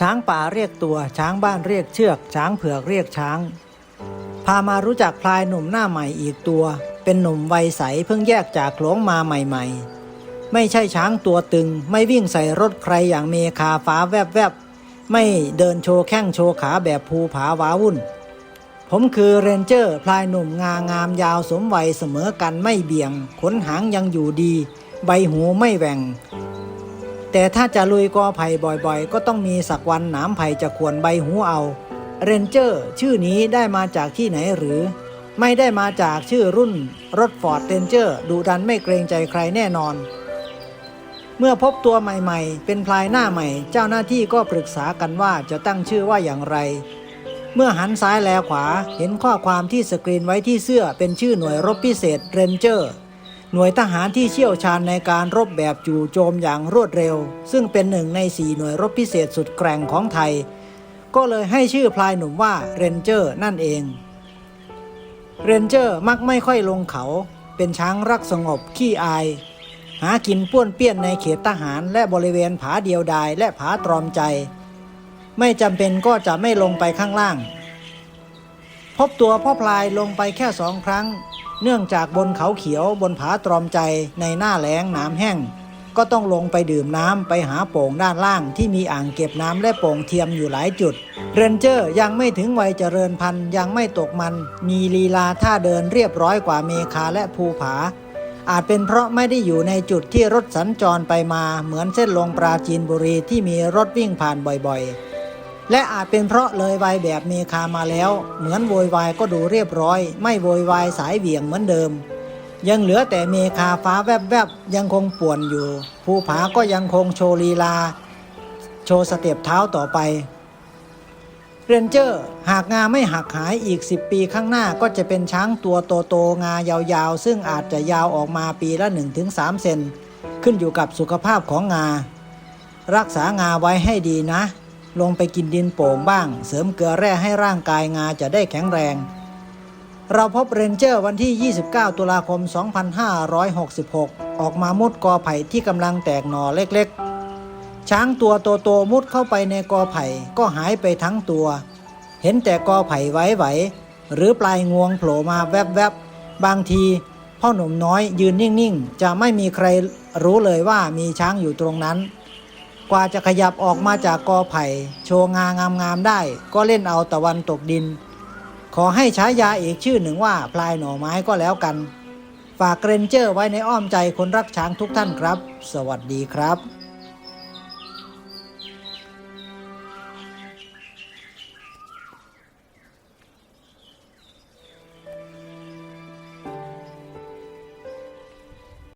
ช้างป่าเรียกตัว ช้างบ้านเรียกเชือก ช้างเผือกเรียกช้าง พามารู้จักพลายหนุ่มหน้าใหม่อีกตัว เป็นหนุ่มวัยใสเพิ่งแยกจากโขลงมาใหม่ ๆ ไม่ใช่ช้างตัวตึง ไม่วิ่งใส่รถใครอย่างเมคาฟ้าแวบๆ ไม่เดินโชว์แข้งโชว์ขาแบบภูผาว้าวุ่น ผมคือเรนเจอร์พลายหนุ่มงางามยาวสมวัยเสมอกันไม่เบี่ยง ขนหางยังอยู่ดี ใบหูไม่แหว่ง แต่ถ้าจะลุยกอไผ่บ่อยๆ ก็ต้องมีสักวันหนามไผ่จะขวนใบหูเอา เรนเจอร์ชื่อนี้ได้มาจากที่ไหนหรือ ไม่ได้มาจากชื่อรุ่นรถฟอร์ดเรนเจอร์ดูดันไม่เกรงใจใครแน่นอน เมื่อพบตัวใหม่ๆ เป็นพลายหน้าใหม่ เจ้าหน้าที่ก็ปรึกษากันว่าจะตั้งชื่อว่าอย่างไร เมื่อหันซ้ายแลขวาเห็นข้อความที่สกรีนไว้ที่เสื้อเป็นชื่อหน่วยรบพิเศษเรนเจอร์ หน่วยทหารที่เชี่ยวชาญในการรบแบบจู่โจมอย่างรวดเร็ว ซึ่งเป็นหนึ่งในสี่หน่วยรบพิเศษสุดแกร่งของไทย ก็เลยให้ชื่อพลายหนุ่มว่าเรนเจอร์นั่นเอง เรนเจอร์มักไม่ค่อยลงเขา เป็นช้างรักสงบขี้อาย หากินป้วนเปี้ยนในเขตทหารและบริเวณผาเดียวดายและผาตรอมใจ ไม่จำเป็นก็จะไม่ลงไปข้างล่าง พบตัวพ่อพลายลงไปแค่สองครั้ง เนื่องจากบนเขาเขียวบนผาตรอมใจในหน้าแล้งน้ำแห้ง ก็ต้องลงไปดื่มน้ำไปหาโป่งด้านล่างที่มีอ่างเก็บน้ำและโป่งเทียมอยู่หลายจุด เรนเจอร์ยังไม่ถึงวัยเจริญพันธุ์ยังไม่ตกมัน มีลีลาท่าเดินเรียบร้อยกว่าเมคาและภูผา อาจเป็นเพราะไม่ได้อยู่ในจุดที่รถสัญจรไปมาเหมือนเส้นลงปราจีนบุรีที่มีรถวิ่งผ่านบ่อยๆ และอาจเป็นเพราะเลยวัยแบบเมคามาแล้ว เหมือนโวยวายก็ดูเรียบร้อย ไม่โวยวายสายเหวี่ยงเหมือนเดิม ยังเหลือแต่เมคาฟ้าแวบๆ ยังคงป่วนอยู่ ภูผาก็ยังคงโชว์ลีลา โชว์สเต็ปเท้าต่อไป เรนเจอร์ หากงาไม่หักหายอีก 10 ปีข้างหน้าก็จะเป็นช้างตัวโตๆงายาวๆ ซึ่งอาจจะยาวออกมาปีละ 1-3 เซนขึ้นอยู่กับสุขภาพของงา รักษางาไว้ให้ดีนะ ลงไปกินดินโป่งบ้าง เสริมเกลือแร่ให้ร่างกายงาจะได้แข็งแรง เราพบเรนเจอร์วันที่ 29 ตุลาคม 2566 ออกมามุดกอไผ่ที่กำลังแตกหน่อเล็กๆ ช้างตัวโตๆมุดเข้าไปในกอไผ่ก็หายไปทั้งตัว เห็นแต่กอไผ่ไหวๆหรือปลายงวงโผล่มาแวบๆ บางทีพ่อหนุ่มน้อยยืนนิ่งๆ จะไม่มีใครรู้เลยว่ามีช้างอยู่ตรงนั้น กว่าจะขยับออกมาจากกอไผ่ โชว์งางามๆได้ ก็เล่นเอาตะวันตกดิน ขอให้ฉายาเอกชื่อหนึ่งว่าพลายหน่อไม้ก็แล้วกัน ฝากเรนเจอร์ไว้ในอ้อมใจคนรักช้างทุกท่านครับ สวัสดีครับ